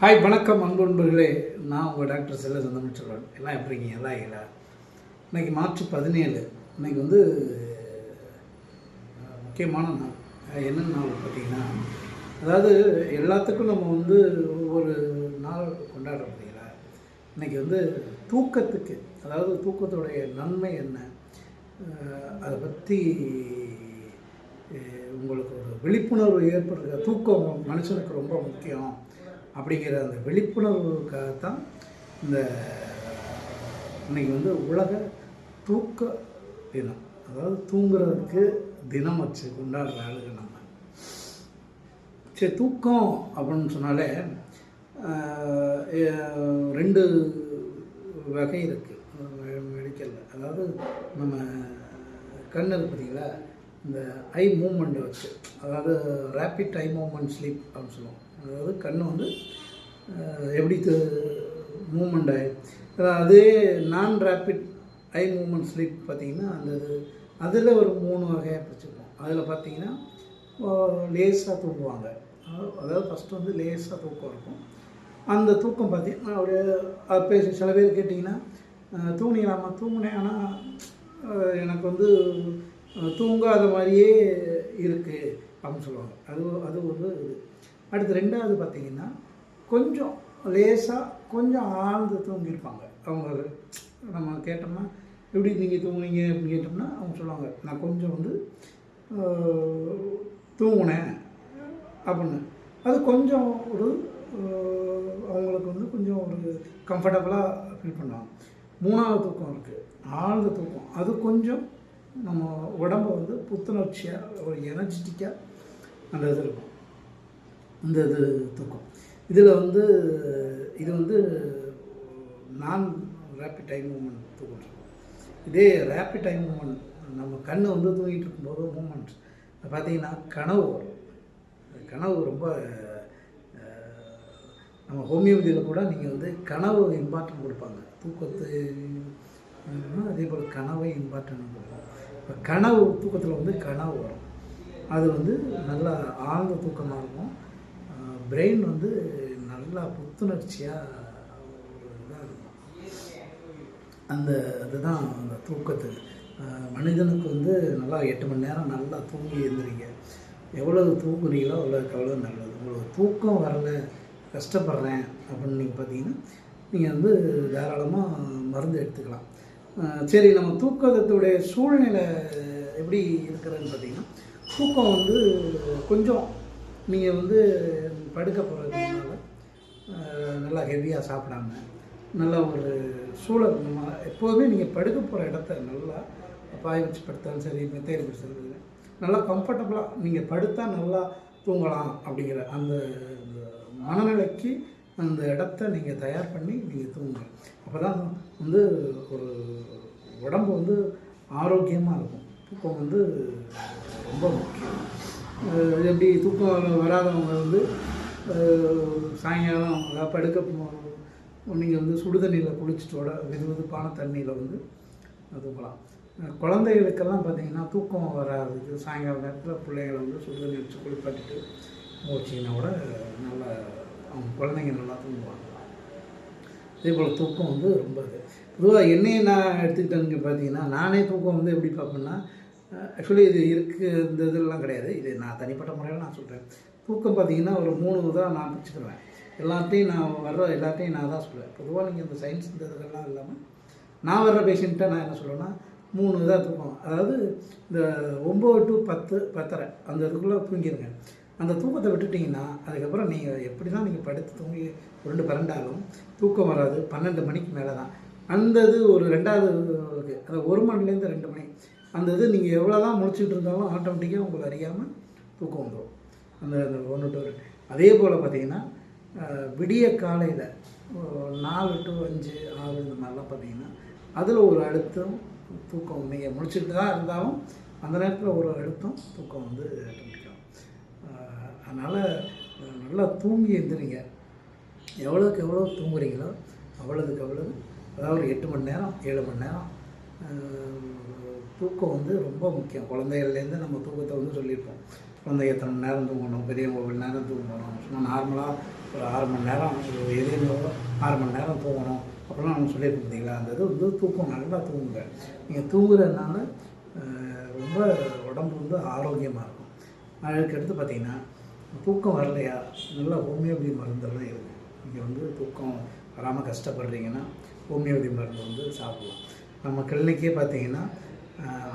Hi வணக்கம் அன்பன்பர்களே நான் உங்கள் டாக்டர் செல்ல சந்தமிச்சல்வன் எல்லாம் எப்படி இருக்கீங்க? எல்லாம் இல்லை இன்றைக்கி மார்ச் பதினேழு. இன்னைக்கு வந்து முக்கியமான நாள். என்னென்ன என்ன நாள் பார்த்தீங்கன்னா அதாவது எல்லாத்துக்கும் நம்ம வந்து ஒவ்வொரு நாள் கொண்டாட முடியல இன்றைக்கி வந்து தூக்கத்துக்கு அதாவது தூக்கத்துடைய நன்மை என்ன? அதை பற்றி உங்களுக்கு ஒரு விழிப்புணர்வு ஏற்படுற தூக்கம் மனுஷனுக்கு ரொம்ப முக்கியம். அப்படிங்கிற அந்த விழிப்புணர்வுக்காகத்தான் இந்த இன்றைக்கி வந்து உலக தூக்க தினம். அதாவது தூங்குறதுக்கு தினம் வச்சு கொண்டாடுற ஆளுங்க நம்ம. சரி தூக்கம் அப்படின்னு சொன்னாலே ரெண்டு வகை இருக்குது மெடிக்கலில். அதாவது நம்ம கண் இருக்கு பார்த்தீங்களா இந்த ஐ மூமெண்ட்டை வச்சு. அதாவது ரேப்பிட் ஐ மூமெண்ட் ஸ்லீப் அப்படின்னு சொல்லுவோம். அதாவது கண் வந்து எப்படி மூமெண்ட் ஆகி அதே நான் ரேப்பிட் ஐ மூமெண்ட் ஸ்லீப் பார்த்தீங்கன்னா அந்த அதில் ஒரு மூணு வகையாக பிரிச்சுருப்போம் அதில் பார்த்தீங்கன்னா லேசாக தூங்குவாங்க. அதாவது- ஃபஸ்ட்டு வந்து லேசாக தூக்கம் இருக்கும். அந்த தூக்கம் பார்த்தீங்கன்னா அப்படியே அது பேசி சில பேர் கேட்டிங்கன்னா அஹ், தூங்கினாமா தூங்கினேன் ஆனால் எனக்கு வந்து தூங்காத மாதிரியே இருக்குது அப்படின்னு சொல்லுவாங்க. அது அது வந்து இது. அடுத்து ரெண்டாவது பார்த்தீங்கன்னா கொஞ்சம் லேசாக கொஞ்சம் ஆழ்ந்து தூங்கியிருப்பாங்க. அவங்க நம்ம கேட்டோம்னா எப்படி நீங்கள் தூங்குனீங்க? அப்படின்னு கேட்டோம்னா அவங்க சொல்லுவாங்க நான் கொஞ்சம் வந்து தூங்கினேன். அப்படின்னு. அது கொஞ்சம் ஒரு அவங்களுக்கு வந்து கொஞ்சம் ஒரு கம்ஃபர்டபுளாக ஃபீல் பண்ணுவாங்க. மூணாவது தூக்கம் இருக்குது ஆழ்ந்த தூக்கம். அது கொஞ்சம் நம்ம உடம்பை வந்து புத்துணர்ச்சியாக ஒரு எனர்ஜெட்டிக்காக அந்த இது இருக்கும். அந்த இது தூக்கம். இதில் வந்து இது வந்து நான் ரேப்பிட் டைம் மூமெண்ட் தூக்கம் இதே ரேப்பிட் டைம் மூமெண்ட் நம்ம கண் வந்து தூங்கிட்டு இருக்கும்போது மூமெண்ட் பார்த்தீங்கன்னா கனவு வரும். கனவு ரொம்ப நம்ம ஹோமியோபதியில் கூட நீங்கள் வந்து கனவு இம்பார்ட்டன்ட் கொடுப்பாங்க. தூக்கத்து அதே போல் கனவை இம்பார்ட்டன்ட் கொடுப்பாங்க. இப்போ கனவு தூக்கத்தில் வந்து கனவு வரும். அது வந்து நல்லா ஆழ்ந்த தூக்கமாக இருக்கும். பிரெயின் வந்து நல்லா புத்துணர்ச்சியாக இதாக இருக்கும். அந்த அதுதான் அந்த தூக்கத்துக்கு மனிதனுக்கு வந்து நல்லா எட்டு மணி நேரம் நல்லா தூங்கி எழுந்திரிங்க. எவ்வளவு தூங்குறீங்களோ அவ்வளோக்கு அவ்வளோ நல்லது. உங்களுக்கு தூக்கம் வரல கஷ்டப்படுறேன் அப்படின்னு நீங்கள் பார்த்தீங்கன்னா நீங்கள் வந்து தாராளமாக மருந்து எடுத்துக்கலாம். சரி நம்ம தூக்கத்துடைய சூழ்நிலை எப்படி இருக்கிறதுன்னு பார்த்தீங்கன்னா தூக்கம் வந்து கொஞ்சம் நீங்கள் வந்து படுக்க போகிறதுனால நல்லா ஹெவியாக சாப்பிடாம நல்ல ஒரு சூழல் நம்ம எப்போதுமே நீங்கள் படுக்க போகிற இடத்த நல்லா பாய் வச்சு படுத்தாலும் சரி மெத்தையில் படுத்தாலும் சரி நல்லா கம்ஃபர்டபுளாக நீங்கள் படுத்தால் நல்லா தூங்கலாம் அப்படிங்கிற அந்த மனநிலைக்கு அந்த இடத்த நீங்கள் தயார் பண்ணி நீங்கள் தூங்குங்க அப்போ தான் வந்து ஒரு உடம்பு வந்து ஆரோக்கியமாக இருக்கும். தூக்கம் வந்து எப்படி தூக்கம் வராதவங்க வந்து சாயங்காலம் அதாவது படுக்க நீங்கள் வந்து சுடுதண்ணியில் குளிச்சுட்டோட வெது வெதுப்பான தண்ணியில் வந்து தூக்கலாம் குழந்தைகளுக்கெல்லாம் பார்த்தீங்கன்னா தூக்கம் வராது. சாயங்கால நேரத்தில் பிள்ளைங்களை வந்து சுடுதண்ணி வச்சு குளிப்பாட்டிட்டு மூச்சிங்கன்னா கூட நல்லா அவங்க குழந்தைங்க நல்லா தூங்குவாங்க. அதே போல் தூக்கம் வந்து ரொம்ப இது. பொதுவாக என்னையை நான் எடுத்துக்கிட்டேன்னு பார்த்தீங்கன்னா நானே தூக்கம் வந்து எப்படி பார்ப்பேன்னா ஆக்சுவலி இது இருக்குது இந்த இதெல்லாம் கிடையாது. இது நான் தனிப்பட்ட முறையில் நான் சொல்கிறேன் தூக்கம் பார்த்தீங்கன்னா ஒரு மூணு தான் நான் பிடிச்சிக்கிடுவேன் எல்லாத்தையும் நான் வர்ற எல்லாத்தையும் நான் தான் சொல்லுவேன். பொதுவாக நீங்கள் இந்த சயின்ஸ் இந்த இதெல்லாம் இல்லாமல் நான் வர்ற பேஷண்ட்டை நான் என்ன சொல்லுவேன்னா மூணு இதாக தூக்கம். அதாவது இந்த ஒம்பது டு பத்து பத்தரை அந்த இதுக்குள்ளே தூங்கிடுங்க அந்த தூக்கத்தை விட்டுட்டிங்கன்னா அதுக்கப்புறம் நீங்கள் எப்படி தான் நீங்கள் படுத்து தூங்கி ரெண்டு பரண்டாலும் தூக்கம் வராது. பன்னெண்டு மணிக்கு மேலே தான் அந்த இது ஒரு ரெண்டாவது இருக்குது அந்த ஒரு மணிலேருந்து ரெண்டு மணி. அந்த இது நீங்கள் எவ்வளோ தான் முழிச்சிட்டு இருந்தாலும் ஆட்டோமேட்டிக்காக உங்களுக்கு அறியாமல் தூக்கம் வந்துடும் அந்த ஒன்று டு அதே போல் பார்த்தீங்கன்னா விடிய காலையில் நாலு டு அஞ்சு ஆறு இந்த மாதிரிலாம் பார்த்தீங்கன்னா அதில் ஒரு அழுத்தம் தூக்கம் நீங்கள் முழிச்சிட்டு தான் இருந்தாலும் அந்த நேரத்தில் ஒரு அழுத்தம் தூக்கம் வந்து ஆட்டோமேட்டிக்காகும் அதனால் நல்லா தூங்கி எழுந்திரிங்க எவ்வளோக்கு எவ்வளோ தூங்குறீங்களோ அவ்வளோதுக்கு அவ்வளோ அதாவது ஒரு எட்டு மணி நேரம் ஏழு மணி நேரம் தூக்கம் வந்து ரொம்ப முக்கியம். குழந்தைகள்லேருந்து நம்ம தூக்கத்தை வந்து சொல்லியிருப்போம். குழந்தை எத்தனை மணி நேரம் தூங்கணும்? பெரியவங்க ஒரு மணி நேரம் தூங்கணும். சும்மா நார்மலாக ஒரு ஆறு மணி நேரம் ஒரு ஆறு மணி நேரம் தூங்கணும். அப்படிலாம் நம்ம சொல்லியிருக்கோம் பார்த்தீங்களா? அந்த இது வந்து தூக்கம் நல்லா தூங்குங்க. நீங்கள் தூங்குறதுனால ரொம்ப உடம்பு வந்து ஆரோக்கியமாக இருக்கும். அதுக்கு அடுத்து பார்த்தீங்கன்னா தூக்கம் வரலையா? நல்லா ஹோமியோபதி மருந்தெல்லாம் இருக்குது நீங்கள் வந்து தூக்கம் வராமல் கஷ்டப்படுறீங்கன்னா ஹோமியோபதி மருந்து வந்து சாப்பிடலாம். நம்ம கிளினிக்கே பார்த்தீங்கன்னா அஹ்,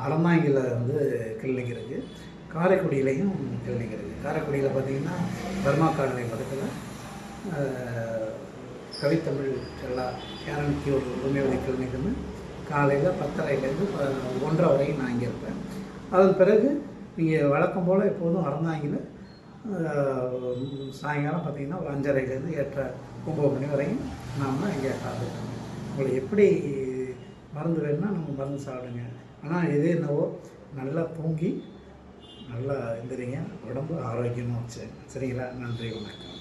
வந்து கிளினிக் இருக்குது காரைக்குடியிலையும் கிளினிக் இருக்குது காரைக்குடியில் பார்த்தீங்கன்னா பர்மா காலனி பக்கத்தில் அஹ், கவித்தமிழ் எல்லா கேரன் கியூர் ஹோமியோபதி கிளினிக்னு காலையில் பத்தரைலேருந்து ஒன்றரை வரைக்கும் நான் இங்கே இருப்பேன். அதன் பிறகு நீங்கள் வழக்கம் போல் எப்போதும் அறந்தாங்கில் சாயங்காலம் பார்த்தீங்கன்னா ஒரு அஞ்சரைலேருந்து எட்டரை ஒம்பது மணி வரையும் நாம் இங்கே காத்துக்கணும் உங்களை எப்படி மருந்து வேணும்னா நம்ம மருந்து சாப்பிடுங்க. ஆனால் இதே என்னவோ நல்லா தூங்கி நல்லா இருந்துறீங்க உடம்பு ஆரோக்கியமாக வச்சு. சரிங்களா? நன்றி வணக்கம்.